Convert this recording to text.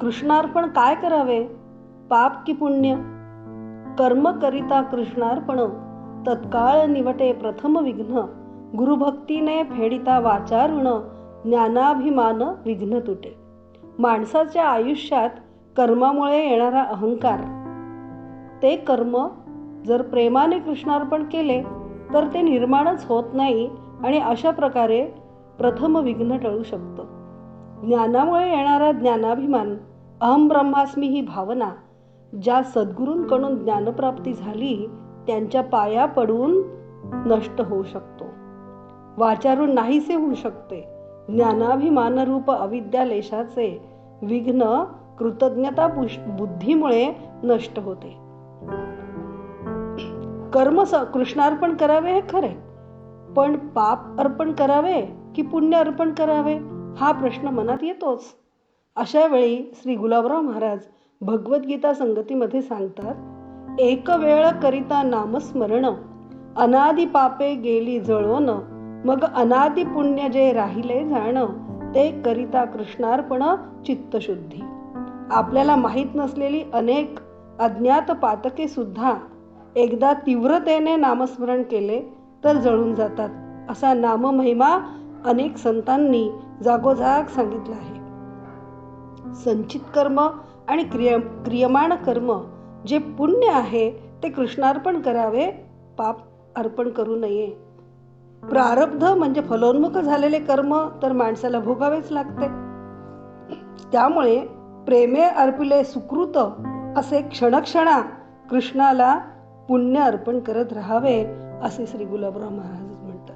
कृष्णार्पण काय करावे? पाप की पुण्य? कर्म करिता कृष्णार्पण तत्काळ निवटे प्रथम विघ्न गुरुभक्तीने फेडिता वाचारुण ज्ञानाभिमान विघ्न तुटे. माणसाच्या आयुष्यात कर्मामुळे येणारा अहंकार. ते कर्म जर प्रेमाने कृष्णार्पण केले तर ते निर्माणच होत नाही आणि अशा प्रकारे प्रथम विघ्न टळू शकतं. ज्ञानामुळे येणारा ज्ञानाभिमान अहम ब्रह्मास्मी ही भावना ज्या सद्गुरूंकडून ज्ञानप्राप्ती झाली त्यांच्या पाया पडून नष्ट होऊ शकतो. वाचारून नाहीसे होऊ शकते. ज्ञानाभिमानरूप अविद्यालेशाचे विघ्न कृतज्ञता बुद्धीमुळे नष्ट होते. कर्म स- कृष्णार्पण करावे हे खरे पण पाप अर्पण करावे की पुण्य अर्पण करावे? हा प्रश्न मनात येतोच. अशा वेळी श्री गुलाबराव महाराज भगवद्गीता संगतीमध्ये सांगतात एक वेळ करिता नामस्मरण अनादि पापे गेली जळवण मग अनादि पुण्य जे राहिले जाण ते करिता कृष्णार्पण चित्तशुद्धी. आपल्याला माहीत नसलेली अनेक अज्ञात पातके सुद्धा एकदा तीव्रतेने नामस्मरण केले तर जळून जातात. असा नाममहिमा अनेक संतांनी जागोजाग सांगितलं आहे. संचित कर्म आणि क्रिय क्रियमाण कर्म जे पुण्य आहे ते कृष्णार्पण करावे पाप अर्पण करू नये. प्रारब्ध म्हणजे फलोन्मुख झालेले कर्म तर माणसाला भोगावेच लागते. त्यामुळे प्रेमे अर्पिले सुकृत असे क्षणक्षणा कृष्णाला पुण्य अर्पण करत राहावे असे श्री गुलाबराव महाराज म्हणतात.